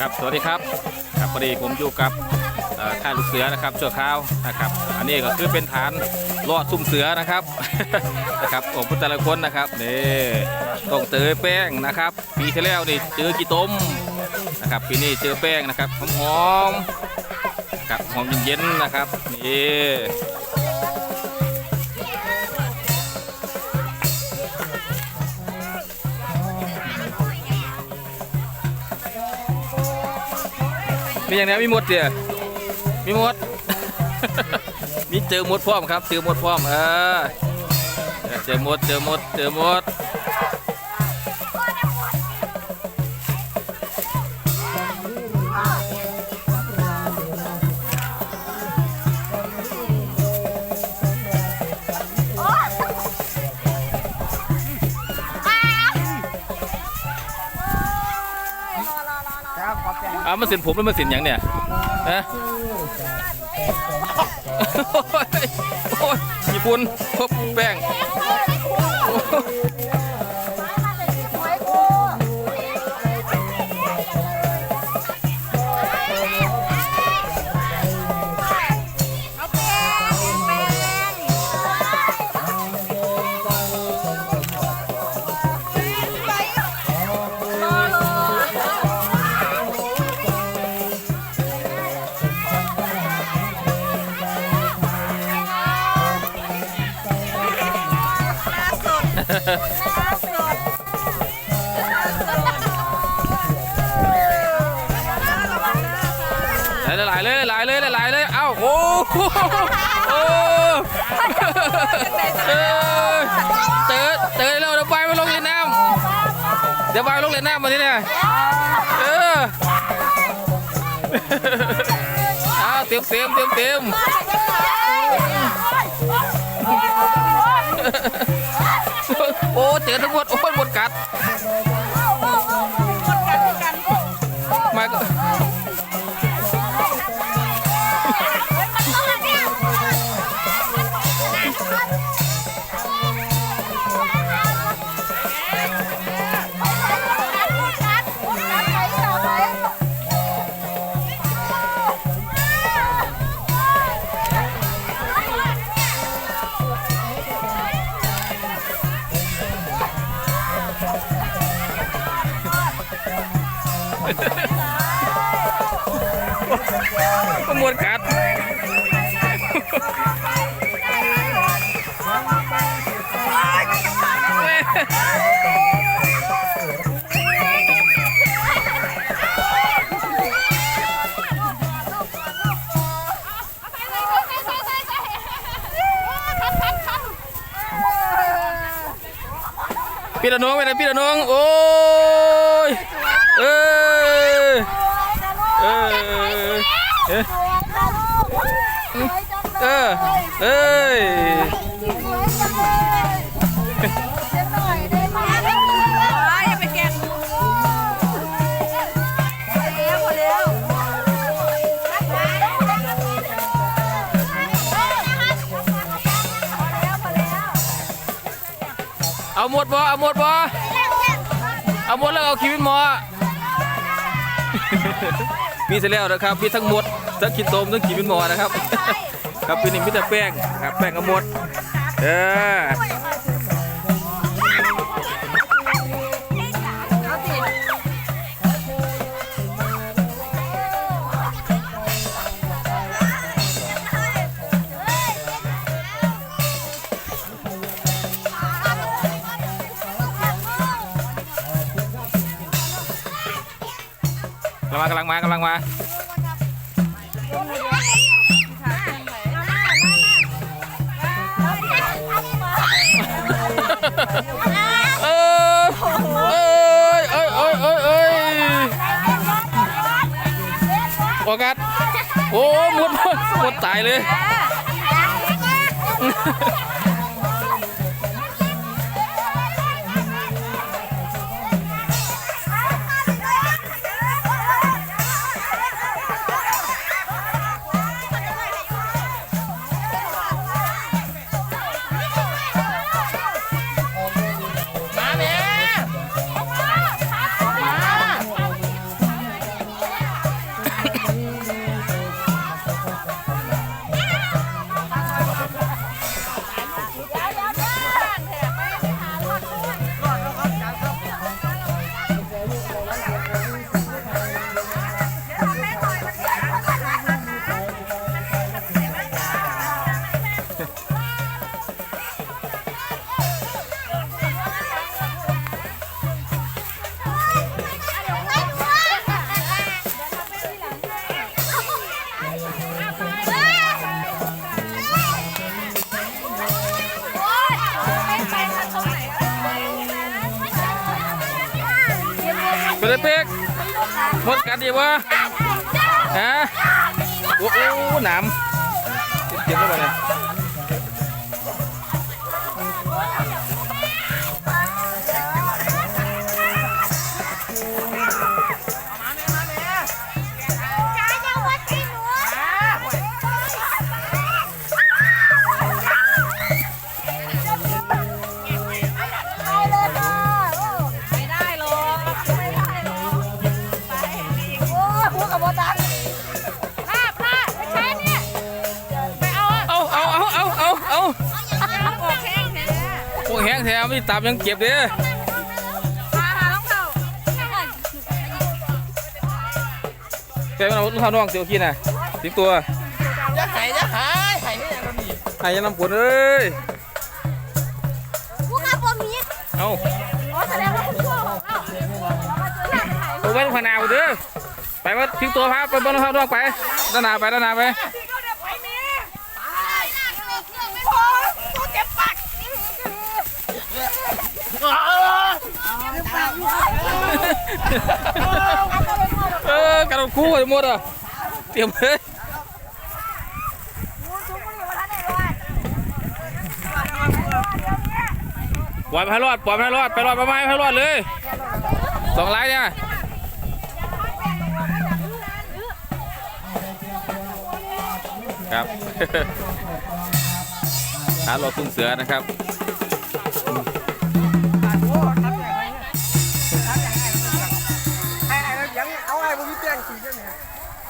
ครับสวัสดีครับครับพอดีผมอยู่กับเอ่อค่ายลูกเสือนะครับชั่วคราวนะครับ อันนี้ก็คือเป็นฐานลอดซุ่มเสือนะครับนะครับของพุทธแต่ละคนนะครับนี่ต้องเจอแป้งนะครับ ปีที่แล้วนี่เจอกี่ต้มนะครับปีนี้เจอแป้งนะครับหอมๆครับหอมเย็นๆนะครับนี่ มีอย่างนี้มีหมดเดียมีหมด มีเจอหมดพร้อมครับเจอหมดพร้อมเออเจอหมดเจอหมดเจอหมด อ่ามาสินผมแล้วมาสินอย่างเนี่ยนะโอ้ยโอ้ยญี่ปุ่นพบแป้ง หลายเลยหลายเลยหลายเลยเอ้าโอ้โหโอ้เออเจอเจอแล้วเดี๋ยวไปมาลงเล่นน้ำเดี๋ยวไปลงเล่นน้ำมาที่เนี่ยเออเอาเตรียมเตรียมเตรียมเตรียม โอ้เจอทั้งหมดโอ้ยหมดกัด ขโมยกัดพี่ละน้องไปไหนพี่ละน้องโอ้ย เอ้ยเอ้ย เอ้ยเออเอ้ยอย่าไปแกงหนูพอแล้วพอแล้วเอาหมดบ่เอาหมดบ่เอาหมดแล้วเอาชีวิตหมอ มีเสร็จแล้วนะครับมีทั้งหมดทั้งขีดโตมทั้งขีดเป็นหมอนะครับ ครับเป็นนี่มีแต่แป้งครับแป้งเอาหมดเออำลังมากำลังมากำลังมาเออเอ้ยเอ้ยเอ้ยเอ้ยเอ้ยโอกัสโอ้หมดหมดตายเลย เป็นไรเป๊กหมดกันดีวะฮะโอ้โหหนามเจ็บแล้วไปเลย งแถมไม่ตามยังเก็บเด้อพาหาน้องเต่าแกมันเอาลูกค้าน้องเสียวขี้น่ะทิ้งตัวจะหายจะหายหายให้ยังมีไอ้ยังน้ำผลเอ้ยพวกอาบอมีเอาอ๋อแสดงว่าคุณพ่อของเราเรามาเจอหน้าถ่ายเอาไว้ขางหนาเอาเด้อไปว่าทิ้งตัวพาไปบนลูกค้าน้องไปด้านหน้าไปด้านหน้าไปที่เขาเดี๋ยวไปนี่ไปพ่อตัวเจ็บปากนี่นี่ เออกระโดดคู่หมดอะเตรียมเลยปล่อยมันให้รอดปล่อยมันให้รอดไปรอดไปไหมให้รอดเลยสองไลน์เนี่ยครับหารถตุ้งเสือนะครับ